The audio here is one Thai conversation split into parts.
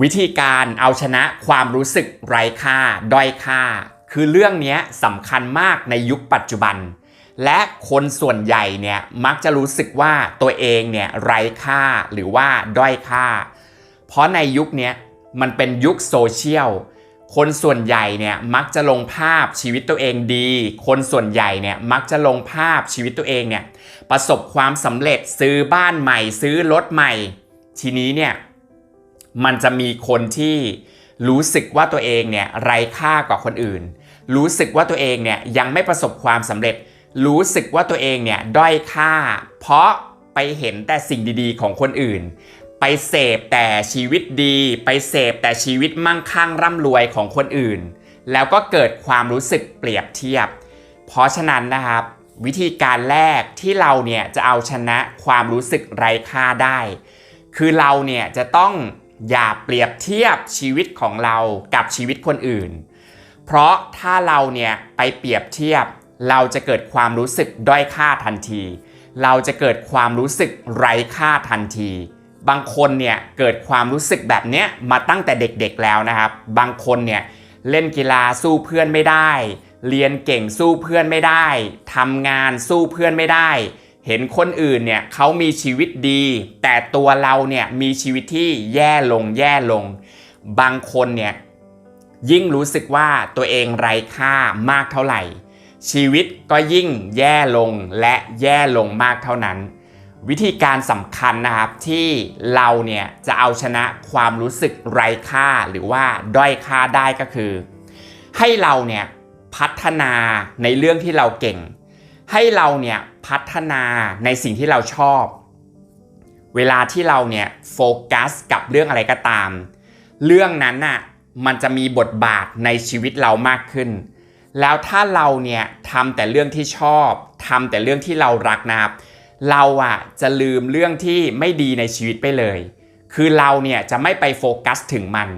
วิธีการเอาชนะความรู้สึกไร้ค่า ด้อยค่า คือเรื่องนี้สำคัญมากในยุคปัจจุบัน และคนส่วนใหญ่เนี่ยมักจะรู้สึกว่าตัวเองเนี่ยไร้ค่าหรือว่าด้อยค่า เพราะในยุคนี้มันเป็นยุคโซเชียลคนส่วนใหญ่เนี่ยมักจะลงภาพชีวิตตัวเองดี คนส่วนใหญ่เนี่ยมักจะลงภาพชีวิตตัวเองเนี่ยประสบความสำเร็จซื้อบ้านใหม่ ซื้อรถใหม่ ทีนี้เนี่ย มันจะมีคนที่รู้สึกว่าตัวเองเนี่ยไร้ค่ากว่าคนอื่น รู้สึกว่าตัวเองเนี่ยยังไม่ประสบความสำเร็จ รู้สึกว่าตัวเองเนี่ยด้อยค่า เพราะไปเห็นแต่สิ่งดีๆ ของคนอื่น ไปเสพแต่ชีวิตดี ไปเสพแต่ชีวิตมั่งคั่งร่ำรวยของคนอื่น แล้วก็เกิดความรู้สึกเปรียบเทียบ เพราะฉะนั้นนะครับ วิธีการแรกที่เราเนี่ยจะเอาชนะความรู้สึกไร้ค่าได้ คือเราเนี่ยจะต้อง อย่าเปรียบเทียบชีวิตของเรากับชีวิตคนอื่น เพราะถ้าเราเนี่ยไปเปรียบเทียบ เราจะเกิดความรู้สึกด้อยค่าทันที เราจะเกิดความรู้สึกไร้ค่าทันที บางคนเนี่ยเกิดความรู้สึกแบบเนี้ยมาตั้งแต่เด็กๆแล้วนะครับ บางคนเนี่ยเล่นกีฬาสู้เพื่อนไม่ได้ เรียนเก่งสู้เพื่อนไม่ได้ทำงานสู้เพื่อนไม่ได้ เห็นคนอื่นเนี่ยเขามีชีวิตดี แต่ตัวเราเนี่ยมีชีวิตที่แย่ลงแย่ลง บางคนเนี่ยยิ่งรู้สึกว่าตัวเองไร้ค่ามากเท่าไหร่ ชีวิตก็ยิ่งแย่ลงและแย่ลงมากเท่านั้น วิธีการสำคัญนะครับที่เราเนี่ยจะเอาชนะความรู้สึกไร้ค่าหรือว่าด้อยค่าได้ก็คือ ให้เราเนี่ยพัฒนาในเรื่องที่เราเก่ง ให้เราเนี่ย พัฒนาในสิ่งที่เราชอบ เวลาที่เราเนี่ยโฟกัสกับเรื่องอะไรก็ตาม เรื่องนั้นน่ะมันจะมีบทบาทในชีวิตเรามากขึ้น แล้วถ้าเราเนี่ยทำแต่เรื่องที่ชอบทำแต่เรื่องที่เรารักนะครับเราอะจะลืมเรื่องที่ไม่ดีในชีวิตไปเลย คือเราเนี่ยจะไม่ไปโฟกัสถึงมัน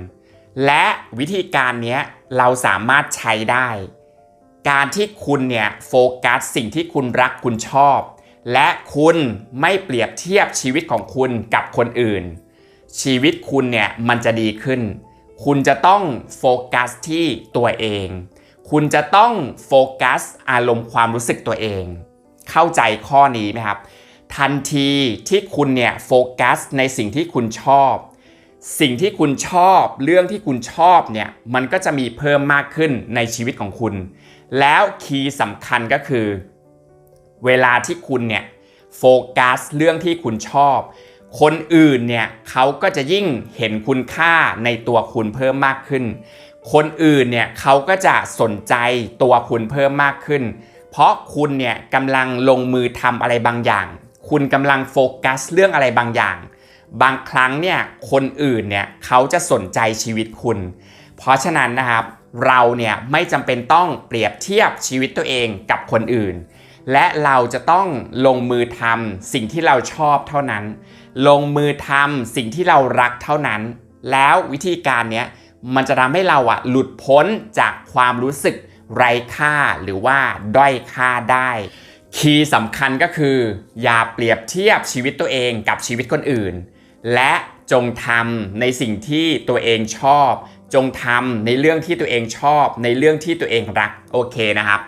และวิธีการนี้เราสามารถใช้ได้ การที่คุณเนี่ยโฟกัสสิ่งที่คุณรักคุณชอบ และคุณไม่เปรียบเทียบชีวิตของคุณกับคนอื่น ชีวิตคุณเนี่ยมันจะดีขึ้น คุณจะต้องโฟกัสที่ตัวเอง คุณจะต้องโฟกัสอารมณ์ความรู้สึกตัวเอง เข้าใจข้อนี้ไหมครับ ทันทีที่คุณเนี่ยโฟกัสในสิ่งที่คุณชอบสิ่งที่คุณชอบเรื่องที่คุณชอบเนี่ยมันก็จะมีเพิ่มมากขึ้นในชีวิตของคุณ แล้วคีย์สำคัญก็คือ เวลาที่คุณเนี่ยโฟกัสเรื่องที่คุณชอบ คนอื่นเนี่ยเขาก็จะยิ่งเห็นคุณค่าในตัวคุณเพิ่มมากขึ้น คนอื่นเนี่ยเขาก็จะสนใจตัวคุณเพิ่มมากขึ้น เพราะคุณเนี่ยกำลังลงมือทำอะไรบางอย่าง คุณกำลังโฟกัสเรื่องอะไรบางอย่าง บางครั้งเนี่ยคนอื่นเนี่ยเขาจะสนใจชีวิตคุณ เพราะฉะนั้นนะครับ เราเนี่ยไม่จำเป็นต้องเปรียบเทียบชีวิตตัวเองกับคนอื่น และเราจะต้องลงมือทำสิ่งที่เราชอบเท่านั้น ลงมือทำสิ่งที่เรารักเท่านั้น แล้ววิธีการเนี้ยมันจะทำให้เราอะหลุดพ้นจากความรู้สึกไร้ค่าหรือว่าด้อยค่าได้ คีย์สำคัญก็คือ อย่าเปรียบเทียบชีวิตตัวเองกับชีวิตคนอื่น และจงทำในสิ่งที่ตัวเองชอบ จงทำในเรื่องที่ตัวเองชอบ ในเรื่องที่ตัวเองรักโอเคนะครับ